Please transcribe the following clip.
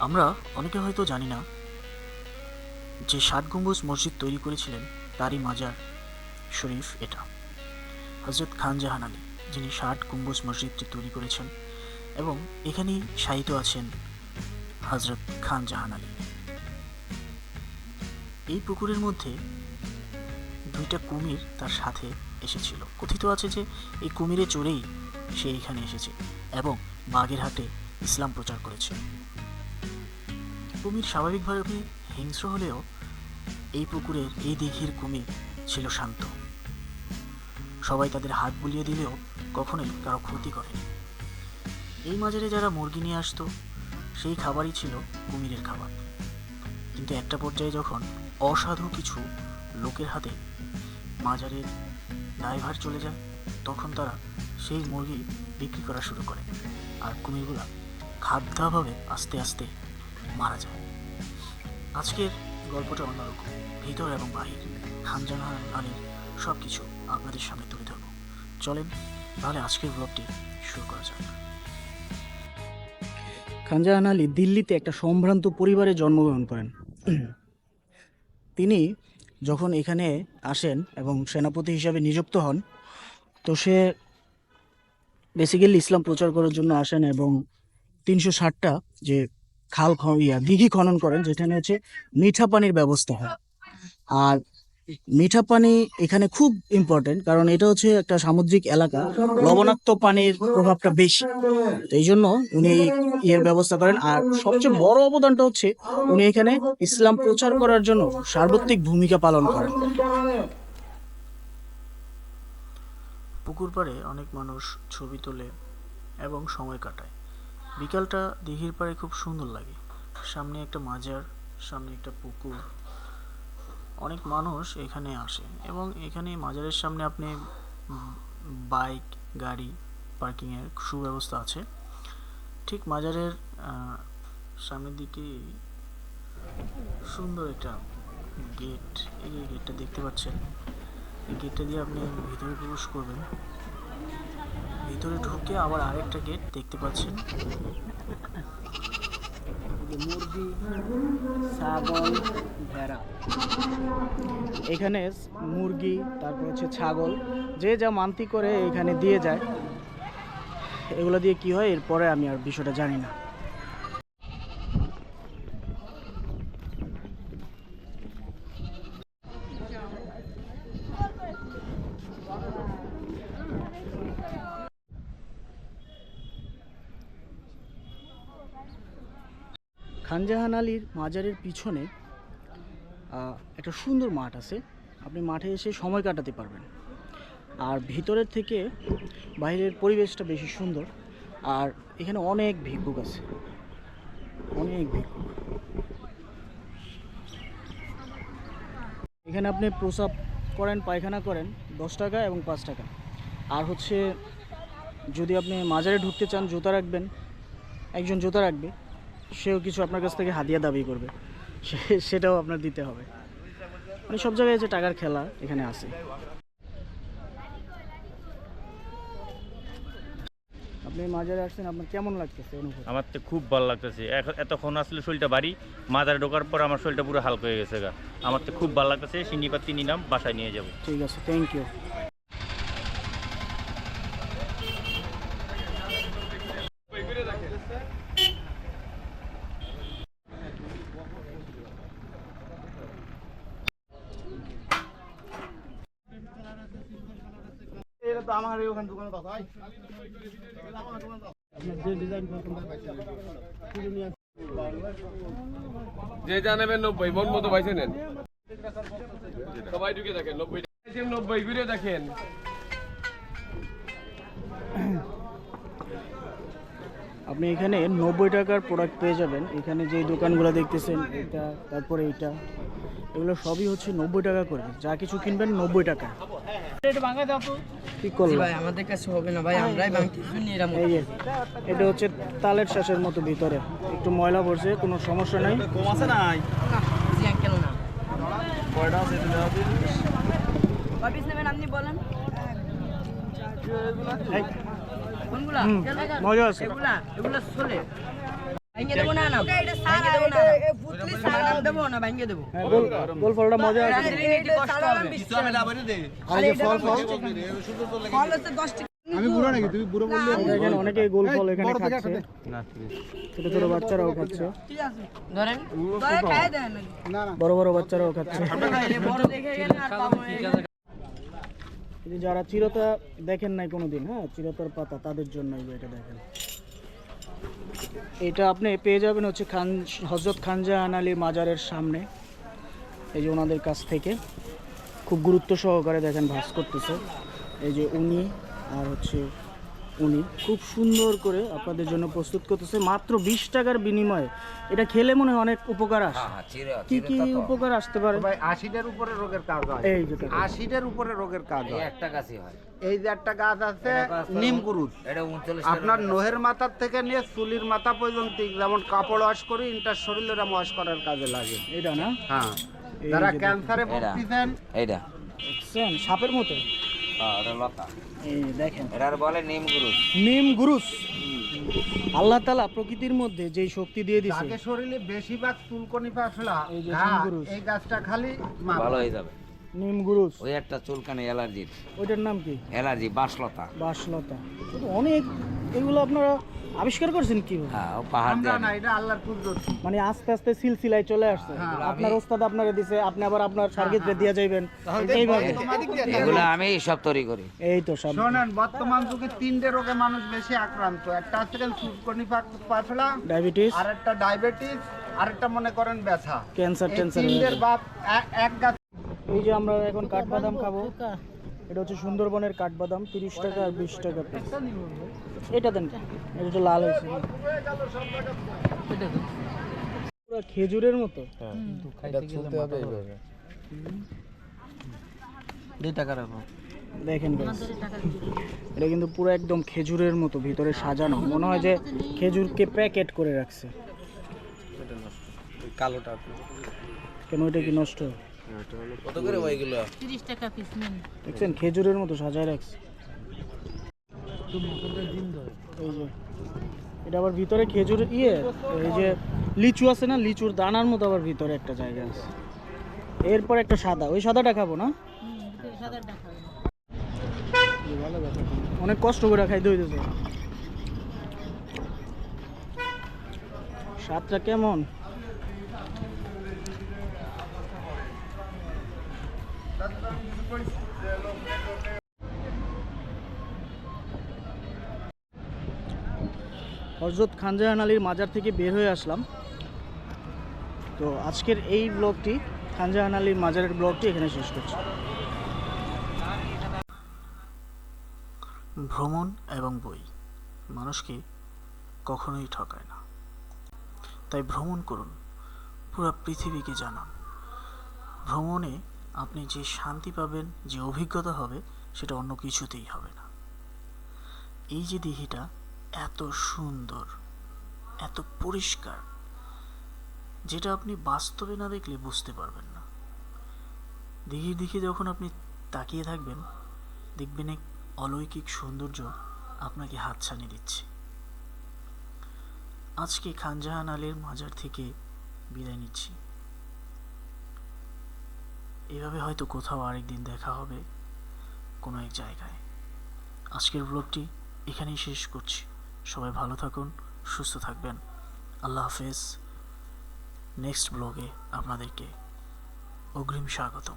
আমরা অনেকে হয়তো জানি না যে ষাট গম্বুজ মসজিদ তৈরি করেছিলেন তারই মাজার শরীফ এটা। হজরত খান জাহান আলী, যিনি ষাট গম্বুজ মসজিদটি তৈরি করেছেন এবং এখানেই শায়িত আছেন হজরত খান জাহান আলী। এই পুকুরের মধ্যে দুইটা কুমির তার সাথে এসেছিল। কথিত আছে যে এই কুমিরে চড়েই সে এখানে এসেছে এবং বাগেরহাটে ইসলাম প্রচার করেছে। কুমির স্বাভাবিকভাবে হিংস্র হলেও এই পুকুরের এই দিঘির কুমির ছিল শান্ত। সবাই তাদের হাত বুলিয়ে দিলেও কখনোই কারও ক্ষতি করেনি। এই মাজারে যারা মুরগি নিয়ে আসতো, সেই খাবারই ছিল কুমিরের খাবার। কিন্তু একটা পর্যায়ে যখন অসাধু কিছু লোকের হাতে মাজারের ড্রাইভার চলে যায়, তখন তারা সেই মুরগি বিক্রি করা শুরু করে। আর কুমিরগুলা খাদ্যাভাবে আস্তে আস্তে মারা যায়। আজকের গল্পটা অন্যরকম, ভিতর এবং বাহির। খানজাহান আলীর সব কিছু আপনাদের সামনে তুলে ধরব। চলেন, তাহলে আজকের ব্লগটি শুরু করা যাক। খানজাহান আলী দিল্লিতে একটা সম্ভ্রান্ত পরিবারে জন্মগ্রহণ করেন। তিনি যখন এখানে আসেন এবং সেনাপতি হিসাবে নিযুক্ত হন, তো সে বেসিক্যালি ইসলাম প্রচার করার জন্য আসেন এবং তিনশো ষাটটা যে খাল ইয়া দিঘি খনন করেন, যেখানে হচ্ছে মিঠা পানির ব্যবস্থা হয়। আর মিঠা পানি এখানে খুব ইম্পর্টেন্ট কারণ এটা হচ্ছে একটা সামুদ্রিক এলাকা। লবণাক্ত পানির প্রভাবটা বেশি। এই জন্য উনি এর ব্যবস্থা করেন। আর সবচেয়ে বড় অবদানটা হচ্ছে উনি এখানে ইসলাম প্রচার করার জন্য সার্বত্রিক ভূমিকা পালন করেন। পুকুর পাড়ে অনেক মানুষ ছবি তোলে এবং সময় কাটায়। বিকালটা দিঘির পাড়ে খুব সুন্দর লাগে। সামনে একটা মাজার, সামনে একটা পুকুর। অনেক মানুষ এখানে আসে এবং এখানে মাজারের সামনে আপনি বাইক, গাড়ি, পার্কিংয়ের সুব্যবস্থা আছে। ঠিক মাজারের সামনের দিকে সুন্দর একটা গেট, এই গেটটা দেখতে পাচ্ছেন। এই গেটটা দিয়ে আপনি ভিতরে প্রবেশ করবেন। ভিতরে ঢুকে আবার আরেকটা গেট দেখতে পাচ্ছেন। মুরগি ভেড়া। এখানে মুরগি, তারপর হচ্ছে ছাগল, যে যা মান্তি করে এখানে দিয়ে যায়। এগুলো দিয়ে কি হয়? এরপরে আমি আর বিষয়টা জানি না। খানজাহান আলীর মাজারের পিছনে একটা সুন্দর মাঠ আছে। আপনি মাঠে এসে সময় কাটাতে পারবেন। আর ভিতরের থেকে বাইরের পরিবেশটা বেশি সুন্দর। আর এখানে অনেক ভিক্ষুক আছে। অনেক ভিক্ষুক। এখানে আপনি প্রসাব করেন, পায়খানা করেন, দশ টাকা এবং পাঁচ টাকা। আর হচ্ছে যদি আপনি মাজারে ঢুকতে চান, জুতা রাখবেন, একজন জুতা রাখবে। সেও কিছু আপনার কাছ থেকে হাদিয়া দাবি করবে। সে- সেটাও আপনার দিতে হবে। মানে সব জায়গায় যে টাকার খেলা এখানে আছে। আপনি মাজারে আসছেন আপনার কেমন লাগতেছে অনুভূতি? আমার তো খুব ভালো লাগতেছে। এতক্ষণ আসলে শরীরটা বাড়ি মাজারে ঢোকার পর আমার শরীরটা পুরো হালকা হয়ে গেছে গা। আমার তো খুব ভালো লাগতেছে সিন্ডি পাতি নিলাম বাসায় নিয়ে যাব। ঠিক আছে থ্যাংক ইউ যে যা নেবেন নব্বই মন মতো পাইছে নেন। সবাই ঢুকে দেখেন নব্বই নব্বই ঘুরে দেখেন। আপনি এখানে নব্বই টাকার প্রোডাক্ট পেয়ে যাবেন। এখানে যে দোকানগুলো দেখতেছেন এটা তারপরে এটা। এগুলো সবই হচ্ছে নব্বই টাকা করে। যা কিছু কিনবেন নব্বই টাকা। কি করল? ভাই আমাদের কাছে হবে না ভাই আমরাই ভাঙতে শুনি এরা এই যে এটা হচ্ছে তালের শ্বাসের মতো ভিতরে। একটু ময়লা পড়ছে কোনো সমস্যা নাই। জি আঙ্কেল না। কপিস নেবেন আপনি বলেন। কোনগুলা? মজা আছে। এগুলা এগুলা চলে ভাঙ্গে দেবো না না। ভাঙ্গে দেবো না না। না দেবো না ভাঙ্গে দেবো গোল গোল ফলটা মজা আছে। একটু কষ্ট হবে আর এই যে ফল ফল? ফল হচ্ছে দশ টাকা দেখেন অনেকে গোল ফল এখানে খাচ্ছে। ছোট ছোট বাচ্চারাও খাচ্ছে। ধরেন? বড় বড় বাচ্চারাও খাচ্ছে। বড় যারা চিরতা দেখেন নাই কোনোদিন হ্যাঁ? চিরতার পাতা তাদের জন্য এটা দেখেন। এটা আপনি পেয়ে যাবেন হচ্ছে খান হজরত খানজাহান আলী মাজারের সামনে। এই যে ওনাদের কাছ থেকে। খুব গুরুত্ব সহকারে দেখেন ভাস করতেছে। এই যে উনি আর হচ্ছে উনি খুব সুন্দর করে আপনাদের জন্য প্রস্তুত করতেছে। মাত্র বিশ টাকার বিনিময়ে। এটা খেলে মনে হয় অনেক উপকার আসে কি কি উপকার আসতে পারে? ভাই আশিটার উপরে রোগের কাজ হয়। এই যে আশিটার উপরে রোগের কাজ হয়। একটা গাছই হয়। এই যে একটা গাছ আছে নিম এটা উনচল্লিশ আপনার নোহের মাথার থেকে নিয়ে চুলির মাথা পর্যন্ত যেমন কাপড় ওয়াশ করি ইন্টার শরীরের ওয়াশ করার কাজে লাগে। এটা না? হ্যাঁ। যারা ক্যান্সারে। ভুগতেছেন এইটা। দেখছেন সাপের মতো। হ্যাঁ, এটা দেখেন। বলে নিম নিম গুরুস। আল্লাহ তালা প্রকৃতির মধ্যে যেই শক্তি দিয়ে দিছে। যাকে শরীরে বেশিরভাগ চুলকনি যে ঘা, নিমগুরুজ। এই গাছটা খালি ভালো হয়ে যাবে। নিম গুরুস। ওই একটা চুলকানি অ্যালার্জির ওইটার নাম কি? অ্যালার্জি বাসলতা বাসলতা অনেক এগুলো আপনারা আবিষ্কার করছেন কি হ্যাঁ পাহাড় না এটা আল্লাহর কুদরতি। মানে আস্তে আস্তে সিলসিলায় চলে আসছে। আপনার ওস্তাদ আপনাকে দিছে আপনি আবার আপনার সার্গিতে দিয়ে যাইবেন। এইভাবে এগুলো আমি সব তৈরি করি। এই তো সব। শোনেন বর্তমান যুগে তিনটে রোগে মানুষ বেশি আক্রান্ত। একটা হচ্ছে পাতলা ডায়াবেটিস। আর একটা ডায়াবেটিস আরেকটা মনে করেন ব্যথা। ক্যান্সার এই ট্যান্সার তিনটের বাপ এক গাছ এই যে আমরা এখন কাঠবাদাম খাব। এটা হচ্ছে সুন্দরবনের কাঠবাদাম তিরিশ টাকা আর বিশ টাকা পিস এটা দেন এটা তো লাল হয়েছে। পুরো খেজুরের মতো। দেখেন guys, এটা কিন্তু পুরো একদম খেজুরের মতো ভিতরে সাজানো। মনে হয় যে খেজুরকে প্যাকেট করে রাখছে। কেন এটা কি নষ্ট? তিরিশ টাকা পিস নেন। দেখছেন খেজুরের মতো সাজায় রাখছে। এটা আবার ভিতরে খেজুর ইয়ে এই যে লিচু আছে না লিচুর দানার মতো আবার ভিতরে একটা জায়গা আছে। এরপর একটা সাদা ওই সাদাটা খাব না। অনেক কষ্ট করে খাইতে হইতেছে। স্বাদটা কেমন? হজরত খানজাহান আলীর মাজার থেকে বের হয়ে আসলাম। তো আজকের এই ব্লগটি খানজাহান আলীর মাজারের ব্লগটি এখানে শেষ করছি। ভ্রমণ এবং বই মানুষকে কখনোই ঠকায় না। তাই ভ্রমণ করুন, পুরো পৃথিবীকে জানান। ভ্রমণে আপনি যে শান্তি পাবেন, যে অভিজ্ঞতা হবে, সেটা অন্য কিছুতেই হবে না। এই যে দিঘিটা এত সুন্দর, এত পরিষ্কার, যেটা আপনি বাস্তবে না দেখলে বুঝতে পারবেন না। দিঘির দিকে যখন আপনি তাকিয়ে থাকবেন, দেখবেন এক অলৌকিক সৌন্দর্য আপনাকে হাতছানি দিচ্ছে। আজকে খানজাহান আলীর মাজার থেকে বিদায় নিচ্ছি। এভাবে হয়তো কোথাও আরেকদিন দেখা হবে কোনো এক জায়গায়। আজকের ব্লগটি এখানেই শেষ করছি। সবাই ভালো থাকুন, সুস্থ থাকবেন। আল্লাহ হাফেজ। নেক্সট ব্লগে আপনাদেরকে অগ্রিম স্বাগতম।